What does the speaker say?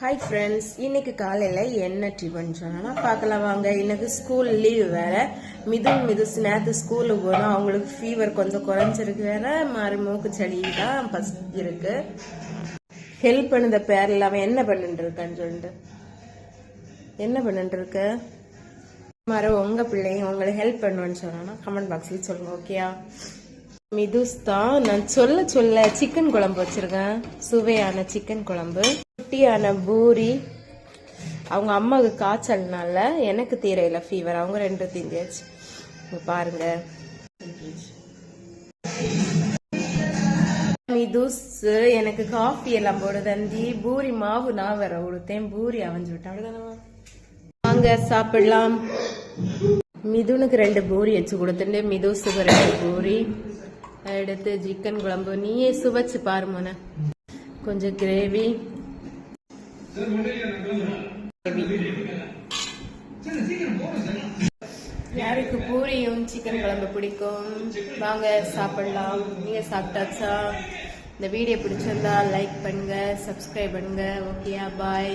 Hi friends இன்னைக்கு காலையில் என்ன டிஃபன் சொன்னா பார்க்கலாம் வாங்க. இன்னைக்கு ஸ்கூல் லீவ் வேற. மிதுன் மிதுஸ் நேற்று ஸ்கூலுக்கு போனோம். அவங்களுக்கு ஃபீவர் கொஞ்சம் குறைஞ்சிருக்கு வேற. மாறி மூக்கு சளி தான் ஃபஸ்ட் இருக்கு. ஹெல்ப் பண்ணுத பேரில் அவன் என்ன பண்ணிட்டு இருக்கான்னு சொல்லிட்டு. என்ன பண்ணிட்டு இருக்க? மாற உங்க பிள்ளைங்க உங்களுக்கு ஹெல்ப் பண்ணுவேன்னு சொன்னா கமெண்ட் பாக்ஸில் சொல்லுங்கள் ஓகேயா மிதுஸ் தான் நான் சொல்ல சொல்ல சிக்கன் குழம்பு வச்சிருக்கேன். சுவையான சிக்கன் குழம்பு. குட்டியான பூரி. அவங்க அம்மாவுக்கு காய்ச்சல்னால எனக்கு தீரையில ஃபீவர் அவங்க ரெண்டு தீஞ்சாச்சு பாருங்க. மிதுஸ் எனக்கு காஃபி எல்லாம் போடு தந்தி பூரி மாவு நான் வேற கொடுத்தேன் பூரி அவஞ்சு விட்டேன். வாங்க சாப்பிடலாம். மிதுனுக்கு ரெண்டு பூரி வச்சு கொடுத்துட்டு மிதுஸுக்கு ரெண்டு பூரி. எடுத்து சிக்கன் குழம்பு நீயே சுவைச்சு பாரு மோன. கொஞ்சம் கிரேவி யாருக்கு பூரியும் சிக்கன் குழம்பு பிடிக்கும்? வாங்க சாப்பிடலாம். நீங்க சாப்பிட்டாச்சா? இந்த வீடியோ பிடிச்சிருந்தா லைக் பண்ணுங்க சப்ஸ்கிரைப் பண்ணுங்க. ஓகேயா பாய்